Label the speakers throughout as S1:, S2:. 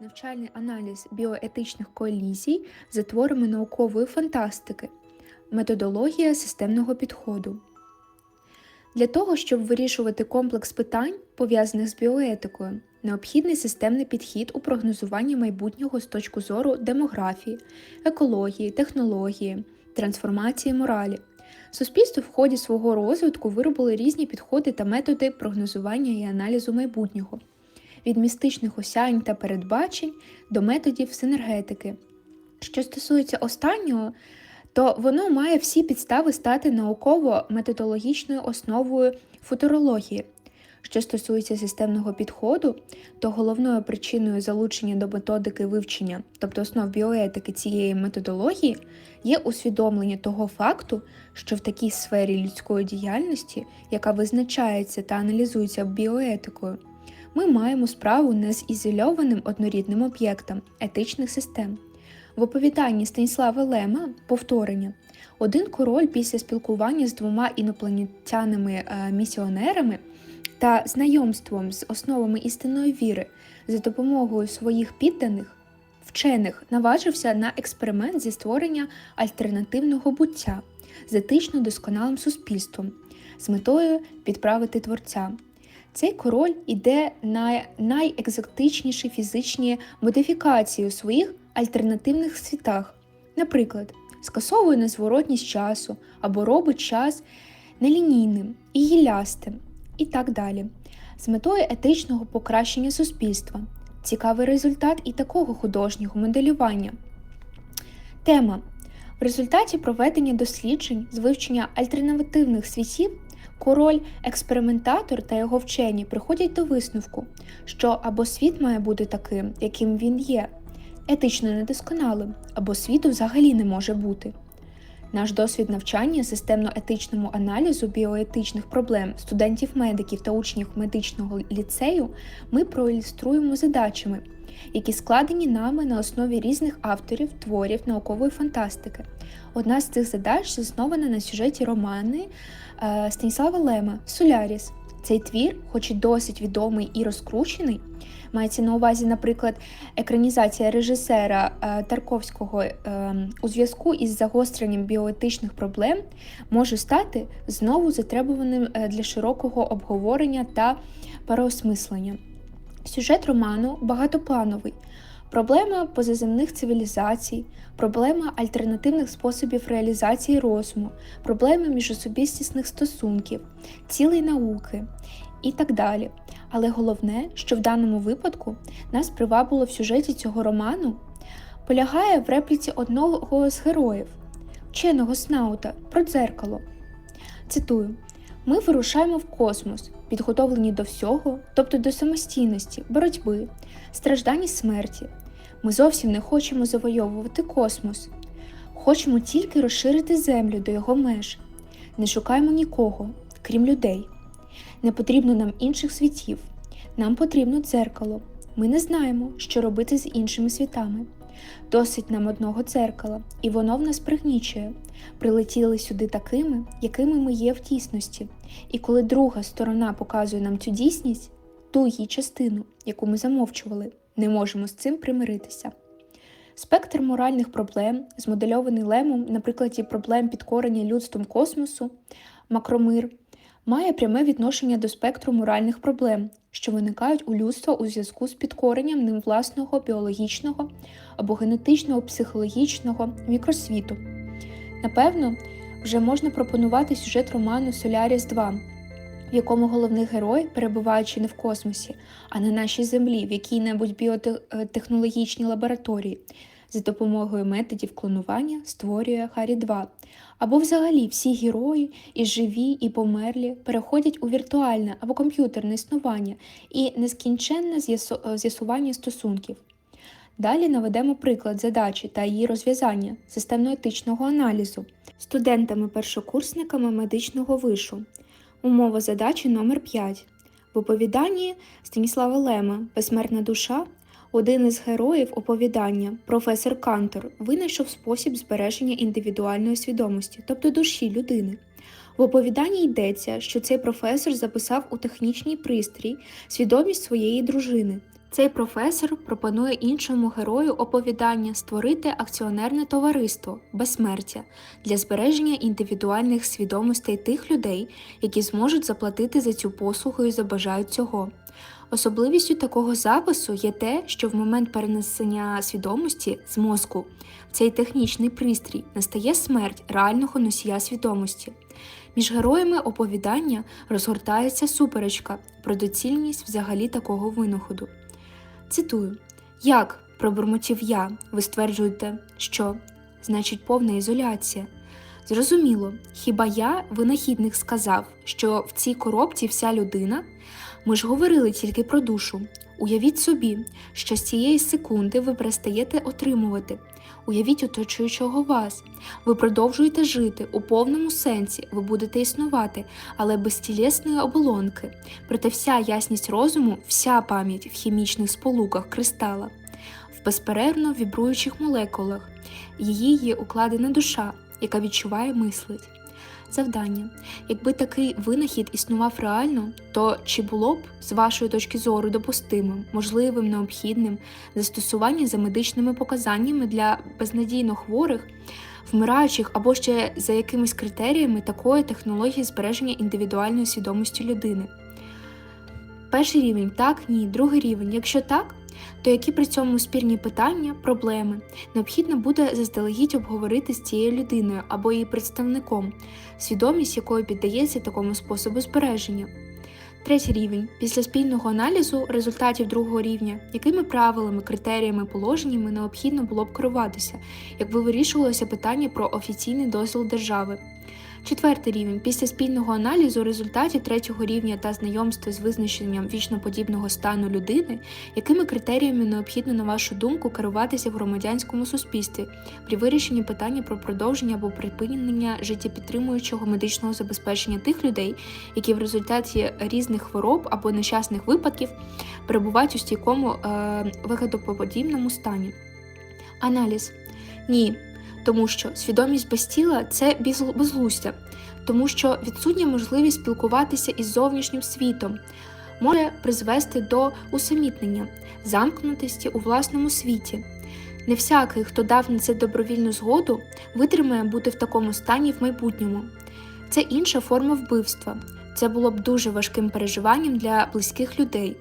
S1: навчальний аналіз біоетичних колізій за творами наукової фантастики, методологія системного підходу. Для того, щоб вирішувати комплекс питань, пов'язаних з біоетикою, необхідний системний підхід у прогнозуванні майбутнього з точки зору демографії, екології, технології, трансформації моралі. Суспільство в ході свого розвитку виробило різні підходи та методи прогнозування і аналізу майбутнього від містичних осянь та передбачень до методів синергетики. Що стосується останнього, то воно має всі підстави стати науково-методологічною основою футурології. Що стосується системного підходу, то головною причиною залучення до методики вивчення, тобто основ біоетики цієї методології, є усвідомлення того факту, що в такій сфері людської діяльності, яка визначається та аналізується біоетикою, ми маємо справу не з ізольованим однорідним об'єктом етичних систем. В оповіданні Станіслава Лема повторення один король після спілкування з двома інопланетянами-місіонерами та знайомством з основами істинної віри за допомогою своїх підданих вчених наважився на експеримент зі створення альтернативного буття з етично досконалим суспільством з метою підправити творця. Цей король іде на найекзотичніші фізичні модифікації у своїх альтернативних світах, наприклад, скасовує незворотність часу або робить час нелінійним і гілястим, і так далі, з метою етичного покращення суспільства. Цікавий результат і такого художнього моделювання. Тема. В результаті проведення досліджень з вивчення альтернативних світів король, експериментатор та його вчені приходять до висновку, що або світ має бути таким, яким він є, етично недосконалим, або світу взагалі не може бути. Наш досвід навчання системно-етичному аналізу біоетичних проблем студентів-медиків та учнів медичного ліцею ми проілюструємо задачами, які складені нами на основі різних авторів творів наукової фантастики. Одна з цих задач заснована на сюжеті романи е, Станіслава Лема Соляріс. Цей твір, хоч і досить відомий і розкручений, мається на увазі, наприклад, екранізація режисера е, Тарковського е, у зв'язку із загостренням біоетичних проблем, може стати знову затребуваним для широкого обговорення та переосмислення. Сюжет роману багатоплановий. Проблема позаземних цивілізацій, проблема альтернативних способів реалізації розуму, проблеми міжособістісних стосунків, цілей науки і так далі. Але головне, що в даному випадку нас привабило в сюжеті цього роману, полягає в репліці одного з героїв, вченого снаута про дзеркало. Цитую: ми вирушаємо в космос, підготовлені до всього, тобто до самостійності, боротьби, страждань і смерті. Ми зовсім не хочемо завойовувати космос, хочемо тільки розширити землю до його меж. Не шукаємо нікого, крім людей. Не потрібно нам інших світів, нам потрібно дзеркало. Ми не знаємо, що робити з іншими світами. Досить нам одного дзеркала, і воно в нас пригнічує. Прилетіли сюди такими, якими ми є в дійсності. І коли друга сторона показує нам цю дійсність, ту її частину, яку ми замовчували, не можемо з цим примиритися. Спектр моральних проблем, змодельований лемом на прикладі проблем підкорення людством космосу, макромир, має пряме відношення до спектру моральних проблем, що виникають у людства у зв'язку з підкоренням ним власного біологічного або генетичного психологічного мікросвіту. Напевно, вже можна пропонувати сюжет роману Соляріс 2, в якому головний герой, перебуваючи не в космосі, а на нашій землі, в якій-небудь біотехнологічній лабораторії, за допомогою методів клонування створює Харі 2. Або взагалі всі герої, і живі, і померлі, переходять у віртуальне або комп'ютерне існування і нескінченне з'ясування стосунків. Далі наведемо приклад задачі та її розв'язання системно-етичного аналізу студентами-першокурсниками медичного вишу. Умова задачі номер 5 В оповіданні Станіслава Лема Безсмертна душа один із героїв оповідання, професор Кантор, винайшов спосіб збереження індивідуальної свідомості, тобто душі людини. В оповіданні йдеться, що цей професор записав у технічний пристрій свідомість своєї дружини, Цей професор пропонує іншому герою оповідання створити акціонерне товариство безсмертя для збереження індивідуальних свідомостей тих людей, які зможуть заплатити за цю послугу і забажають цього. Особливістю такого запису є те, що в момент перенесення свідомості з мозку цей технічний пристрій настає смерть реального носія свідомості. Між героями оповідання розгортається суперечка про доцільність взагалі такого винаходу. Цитую: Як, пробурмотів я, ви стверджуєте, що значить повна ізоляція? Зрозуміло, хіба я, винахідник, сказав, що в цій коробці вся людина? Ми ж говорили тільки про душу. Уявіть собі, що з цієї секунди ви перестаєте отримувати. Уявіть оточуючого вас. Ви продовжуєте жити у повному сенсі, ви будете існувати, але без тілесної оболонки. Проте вся ясність розуму, вся пам'ять в хімічних сполуках кристала, в безперервно вібруючих молекулах. Її є укладена душа, яка відчуває мислить. Завдання. Якби такий винахід існував реально, то чи було б, з вашої точки зору, допустимим, можливим, необхідним застосування за медичними показаннями для безнадійно хворих, вмираючих або ще за якимись критеріями такої технології збереження індивідуальної свідомості людини? Перший рівень так, ні. Другий рівень. Якщо так, то які при цьому спірні питання, проблеми необхідно буде заздалегідь обговорити з цією людиною або її представником, свідомість якої піддається такому способу збереження. Третій рівень після спільного аналізу результатів другого рівня, якими правилами, критеріями, положеннями необхідно було б керуватися, якби вирішувалося питання про офіційний дозвіл держави. Четвертий рівень. Після спільного аналізу результатів третього рівня та знайомства з визначенням вічноподібного стану людини, якими критеріями необхідно, на вашу думку, керуватися в громадянському суспільстві при вирішенні питання про продовження або припинення життєпідтримуючого медичного забезпечення тих людей, які в результаті різних хвороб або нещасних випадків перебувають у стійкому е вигадоподібному стані. Аналіз. Ні тому що свідомість без тіла це безглуздя, тому що відсутня можливість спілкуватися із зовнішнім світом може призвести до усамітнення, замкнутості у власному світі. Не всякий, хто дав на це добровільну згоду, витримає бути в такому стані в майбутньому. Це інша форма вбивства. Це було б дуже важким переживанням для близьких людей,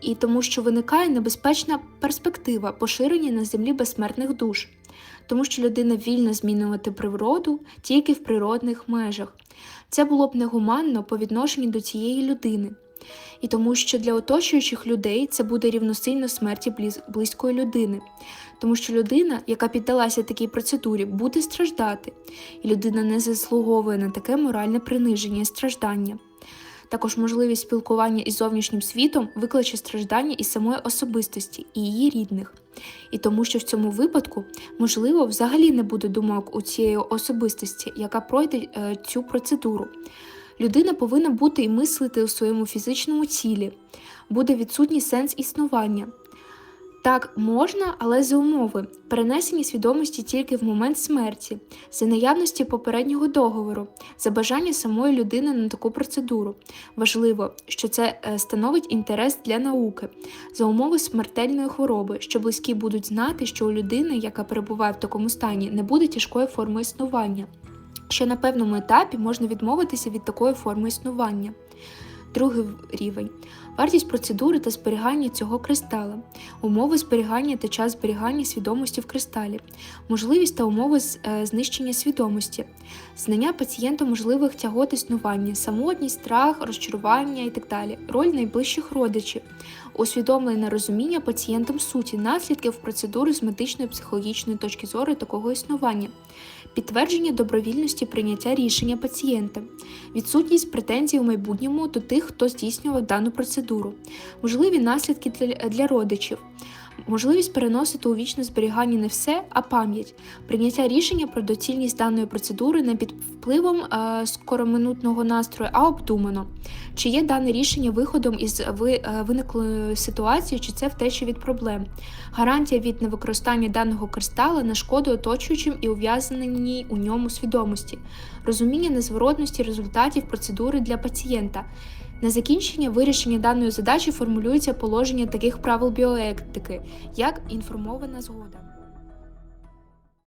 S1: і тому що виникає небезпечна перспектива поширення на землі безсмертних душ тому що людина вільна змінювати природу тільки в природних межах. Це було б негуманно по відношенню до цієї людини. І тому, що для оточуючих людей це буде рівносильно смерті близької людини, тому що людина, яка піддалася такій процедурі, буде страждати, і людина не заслуговує на таке моральне приниження і страждання. Також можливість спілкування із зовнішнім світом викличе страждання і самої особистості і її рідних. І тому, що в цьому випадку, можливо, взагалі не буде думок у цієї особистості, яка пройде е, цю процедуру. Людина повинна бути і мислити у своєму фізичному тілі, буде відсутній сенс існування, так, можна, але за умови перенесення свідомості тільки в момент смерті, за наявності попереднього договору, за бажання самої людини на таку процедуру. Важливо, що це е, становить інтерес для науки, за умови смертельної хвороби, що близькі будуть знати, що у людини, яка перебуває в такому стані, не буде тяжкої форми існування, що на певному етапі можна відмовитися від такої форми існування. Другий рівень. Вартість процедури та зберігання цього кристала, умови зберігання та час зберігання свідомості в кристалі, можливість та умови е, знищення свідомості, знання пацієнта можливих тягот існування, самотність, страх, розчарування і так далі, роль найближчих родичів, усвідомлене розуміння пацієнтам суті, наслідків процедури з медичної психологічної точки зору такого існування. Підтвердження добровільності прийняття рішення пацієнта, відсутність претензій у майбутньому до тих, хто здійснював дану процедуру, можливі наслідки для родичів, можливість переносити у вічне зберігання не все, а пам'ять, прийняття рішення про доцільність даної процедури не під впливом е, скороминутного настрою, а обдумано, чи є дане рішення виходом із ви, е, виниклої ситуації, чи це втеча від проблем, гарантія від невикористання даного кристала на шкоду оточуючим і ув'язненій у ньому свідомості, розуміння незворотності результатів процедури для пацієнта На закінчення вирішення даної задачі формулюється положення таких правил біоетики, як інформована згода.